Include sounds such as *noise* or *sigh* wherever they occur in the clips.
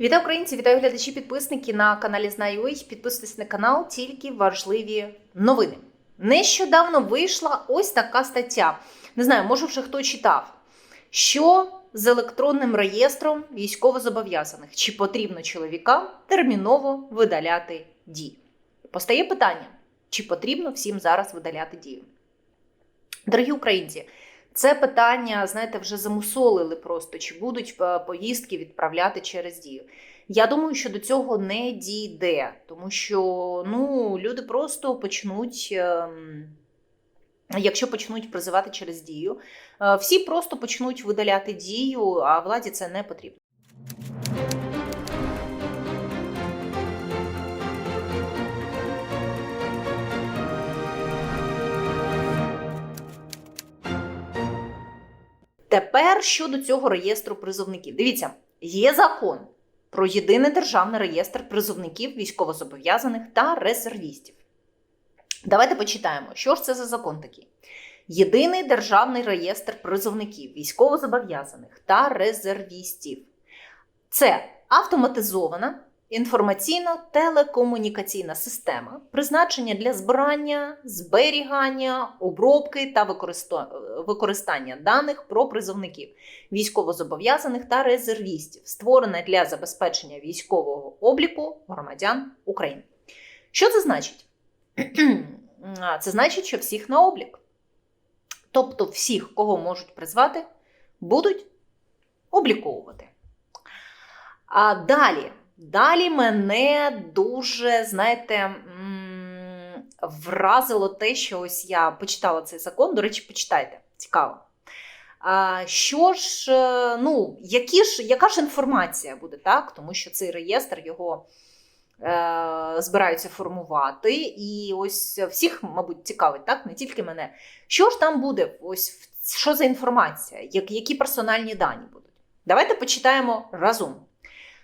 Вітаю українці, вітаю глядачі, підписники на каналі Знаю.ua. Підписуйтесь на канал, тільки важливі новини. Нещодавно вийшла ось така стаття. Не знаю, може вже хто читав. Що з електронним реєстром військовозобов'язаних? Чи потрібно чоловікам терміново видаляти дію? Постає питання: чи потрібно всім зараз видаляти дію? Дорогі українці, це питання, знаєте, вже замусолили просто, чи будуть е, поїздки відправляти через дію. Я думаю, що до цього не дійде, тому що ну, люди просто почнуть, ем, якщо почнуть призивати через дію, е, всі просто почнуть видаляти дію, а владі це не потрібно. Тепер щодо цього реєстру призовників. Дивіться, є закон про єдиний державний реєстр призовників військовозобов'язаних та резервістів. Давайте почитаємо, що ж це за закон такий. Єдиний державний реєстр призовників військовозобов'язаних та резервістів. Це автоматизована інформаційно-телекомунікаційна система, призначення для збирання, зберігання, обробки та використання даних про призовників, військовозобов'язаних та резервістів, створена для забезпечення військового обліку громадян України. Що це значить? *clears throat* Це значить, що всіх на облік. Тобто всіх, кого можуть призвати, будуть обліковувати. А далі, далі мене дуже, знаєте, вразило те, що ось я почитала цей закон. До речі, почитайте, цікаво. Що ж, е, ну, які ж, яка ж інформація буде, так? Тому що цей реєстр його е, збираються формувати. І ось всіх, мабуть, цікавить, так? Не тільки мене. Що ж там буде? Ось що за інформація? Як, які персональні дані будуть? Давайте почитаємо разом.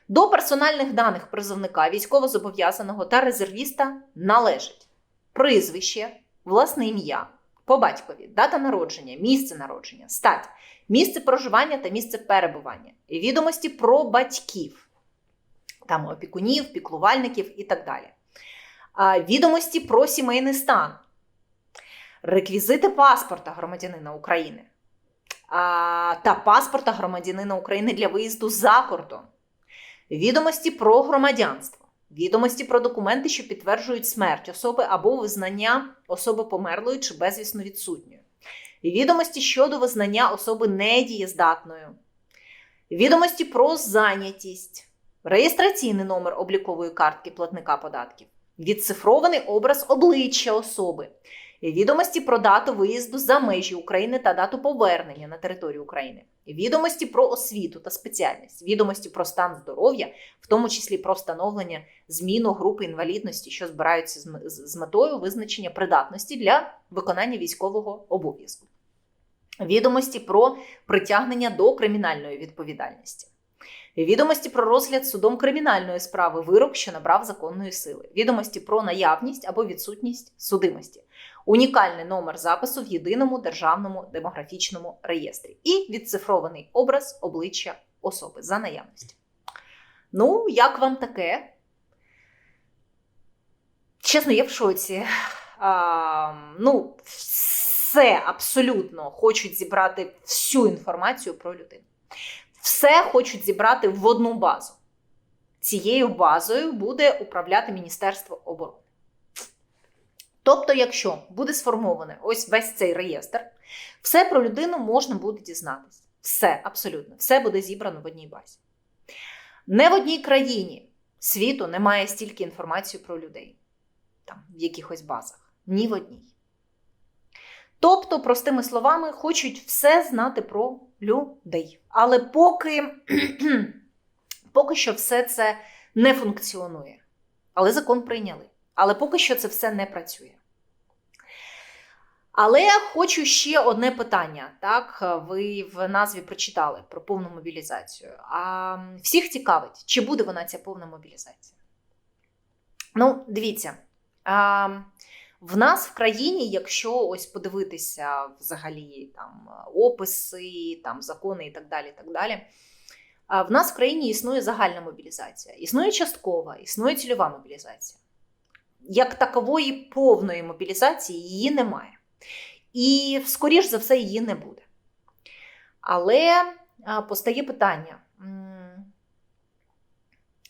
До персональних даних призовника, військовозобов'язаного та резервіста належить прізвище, власне ім'я, по батькові, дата народження, місце народження, стать, місце проживання та місце перебування, відомості про батьків, там опікунів, піклувальників і так далі. Відомості про сімейний стан, реквізити паспорта громадянина України та паспорта громадянина України для виїзду за кордон, відомості про громадянство, відомості про документи, що підтверджують смерть особи або визнання особи померлої чи безвісно відсутньою, відомості щодо визнання особи недієздатною, відомості про зайнятість, реєстраційний номер облікової картки платника податків, відцифрований образ обличчя особи, відомості про дату виїзду за межі України та дату повернення на територію України, відомості про освіту та спеціальність, відомості про стан здоров'я, в тому числі про встановлення зміну групи інвалідності, що збираються з метою визначення придатності для виконання військового обов'язку, відомості про притягнення до кримінальної відповідальності. Відомості про розгляд судом кримінальної справи вирок, що набрав законної сили, відомості про наявність або відсутність судимості, унікальний номер запису в єдиному державному демографічному реєстрі і відцифрований образ обличчя особи за наявності. Ну, як вам таке? Чесно, я в шоці. А, ну, все абсолютно хочуть зібрати всю інформацію про людину. Все хочуть зібрати в одну базу. Цією базою буде управляти Міністерство оборони. Тобто, якщо буде сформований ось весь цей реєстр, все про людину можна буде дізнатися. Все, абсолютно, все буде зібрано в одній базі. Не в одній країні світу немає стільки інформації про людей там, в якихось базах. Ні в одній. Тобто, простими словами, хочуть все знати про людей. Але поки, *clears throat* поки що все це не функціонує. Але закон прийняли. Але поки що це все не працює. Але хочу ще одне питання. Так, ви в назві прочитали про повну мобілізацію. А всіх цікавить, чи буде вона ця повна мобілізація? Ну, дивіться. А, в нас в країні, якщо ось подивитися взагалі там описи, там закони і так далі, і так далі, в нас в країні існує загальна мобілізація, існує часткова, існує цільова мобілізація. Як такової повної мобілізації її немає. І, скоріш за все, її не буде. Але постає питання: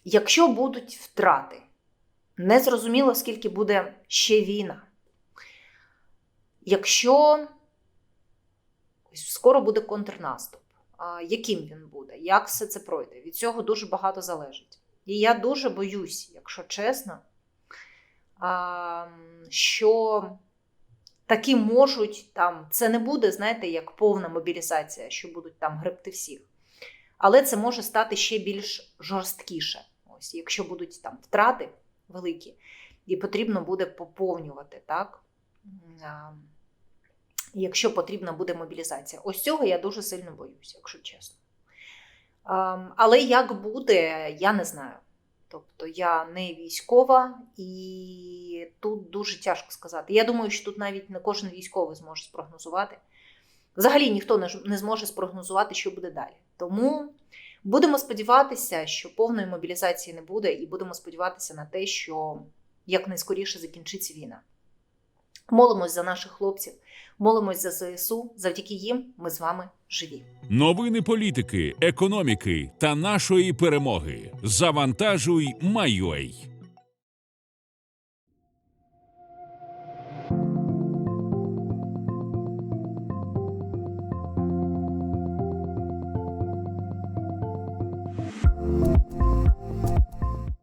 якщо будуть втрати, незрозуміло, скільки буде ще війна. Якщо скоро буде контрнаступ, яким він буде, як все це пройде? Від цього дуже багато залежить. І я дуже боюсь, якщо чесно, що такі можуть там, це не буде, знаєте, як повна мобілізація, що будуть там гребти всіх. Але це може стати ще більш жорсткіше. Ось, якщо будуть там втрати великі, і потрібно буде поповнювати, так? Якщо потрібна буде мобілізація. Ось цього я дуже сильно боюся, якщо чесно. Але як буде, я не знаю. Тобто я не військова, і тут дуже тяжко сказати. Я думаю, що тут навіть не кожен військовий зможе спрогнозувати. Взагалі ніхто не зможе спрогнозувати, що буде далі. Тому будемо сподіватися, що повної мобілізації не буде, і будемо сподіватися на те, що якнайскоріше закінчиться війна. Молимось за наших хлопців, молимось за ЗСУ. Завдяки їм ми з вами живі. Новини політики, економіки та нашої перемоги. Завантажуй, Майой.